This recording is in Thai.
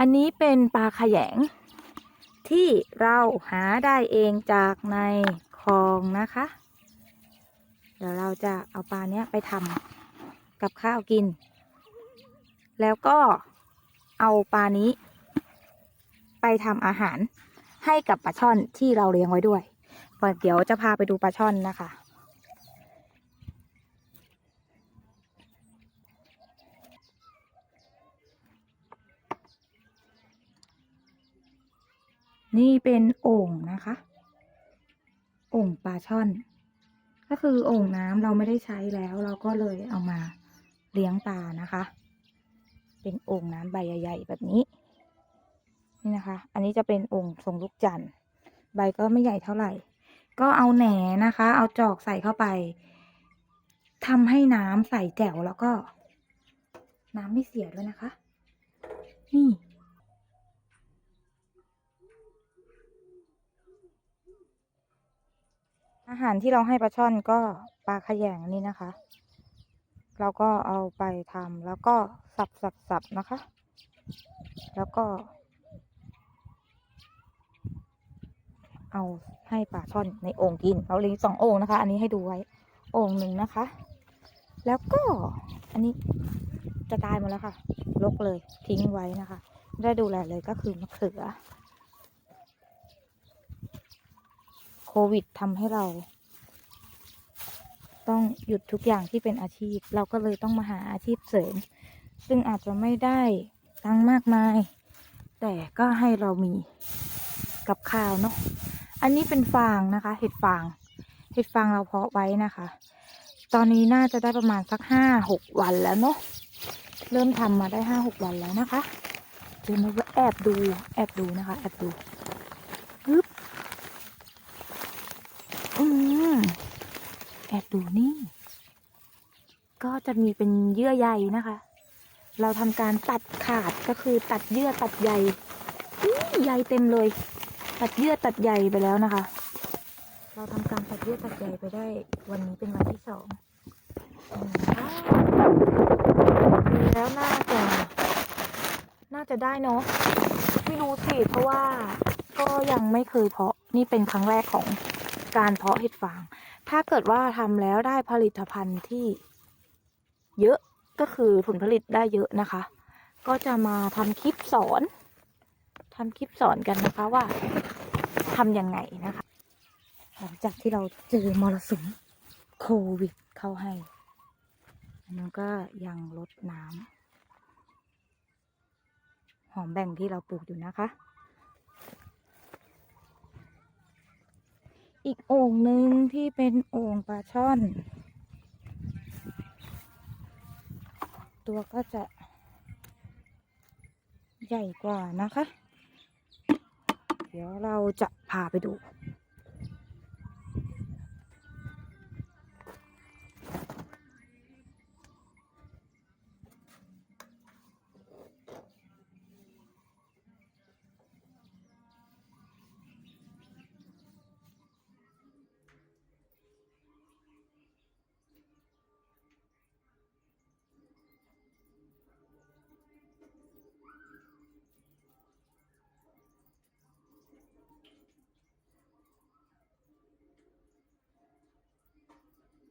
อันนี้เป็นปลาขยง ที่เราหาได้เองจากในคลองนะคะ เดี๋ยวเราจะเอาปลาเนี้ยไปทำกับข้าวกิน แล้วก็เอาปลานี้ ไปทำอาหารให้กับปลาช่อนที่เราเลี้ยงไว้ด้วยก่อนเดี๋ยวจะพาไปดูปลาช่อนนะคะ นี่เป็นโอ่งนะคะโอ่งปลาช่อน ก็คือโอ่งน้ำเราไม่ได้ใช้แล้ว เราก็เลยเอามาเลี้ยงปลานะคะ เป็นโอ่งน้ำใบใหญ่ๆแบบนี้ นี่นะคะ อันนี้จะเป็นโอ่งทรงลูกจันทร์ใบก็ไม่ใหญ่เท่าไหร่ ก็เอาแหนนะคะ เอาจอกใส่เข้าไปทำให้น้ำใสแจ๋วแล้วก็ น้ำไม่เสียด้วยนะคะ นี่ อาหารที่เราให้ปลาช่อนก็ปลาขยงนี่นะคะ เราก็เอาไปทำแล้วก็สับสับสับนะคะ แล้วก็ เอาให้ปลาช่อนในโอ่งกินเราเลี้ยงสองโอ่งนะคะ อันนี้ให้ดูไว้โอ่งหนึ่งนะคะ แล้วก็อันนี้จะตายหมดแล้วค่ะลกเลยทิ้งไว้นะคะไได้ดูแลเลยก็คือมะเขือ โค วิดทำให้เรา ต้องหยุดทุกอย่างที่เป็นอาชีพ เราก็เลยต้องมาหาอาชีพเสริม ซึ่งอาจจะไม่ได้ตังมากมาย แต่ก็ให้เรามีกับข้าวเนาะอันนี้เป็นฟางนะคะ เห็ดฟาง เห็ดฟางเราเพาะไว้นะคะ ตอนนี้น่าจะได้ประมาณสักห้าหกวันแล้วเนาะเริ่มทำมาได้ห้าหกวันแล้วนะคะเดี๋ยวมาแอบดูแอบดูนะคะ แอบดูปึ๊บ อืมแอบ ดูนี่ ก็จะมีเป็นเยื่อใยนะคะ เราทำการตัดขาดก็คือตัดเยื่อตัดใยใยเต็มเลย ตัดเยื่อตัดใยไปแล้วนะคะ เราทำการตัดเยื่อตัดใยไปได้ วันนี้เป็นวันที่สองดูแล้วน่าจะน่าจะได้เนาะไม่รู้สิเพราะว่าก็ยังไม่เคยเพาะนี่เป็นครั้งแรกของ การเพาะเห็ดฟาง ถ้าเกิดว่าทำแล้วได้ผลิตภัณฑ์ที่เยอะก็คือผลผลิตได้เยอะนะคะ ก็จะมาทำคลิปสอนทำคลิปสอนกันนะคะว่าทำยังไงนะคะ หลังจากที่เราเจอมรสุมโควิดเข้าให้อันนั้นก็ยังลดน้ำหอมแบ่งที่เราปลูกอยู่นะคะ อีกโอ่งหนึ่งที่เป็นโอ่งปลาช่อน ตัวก็จะ ใหญ่กว่านะคะ เดี๋ยวเราจะพาไปดู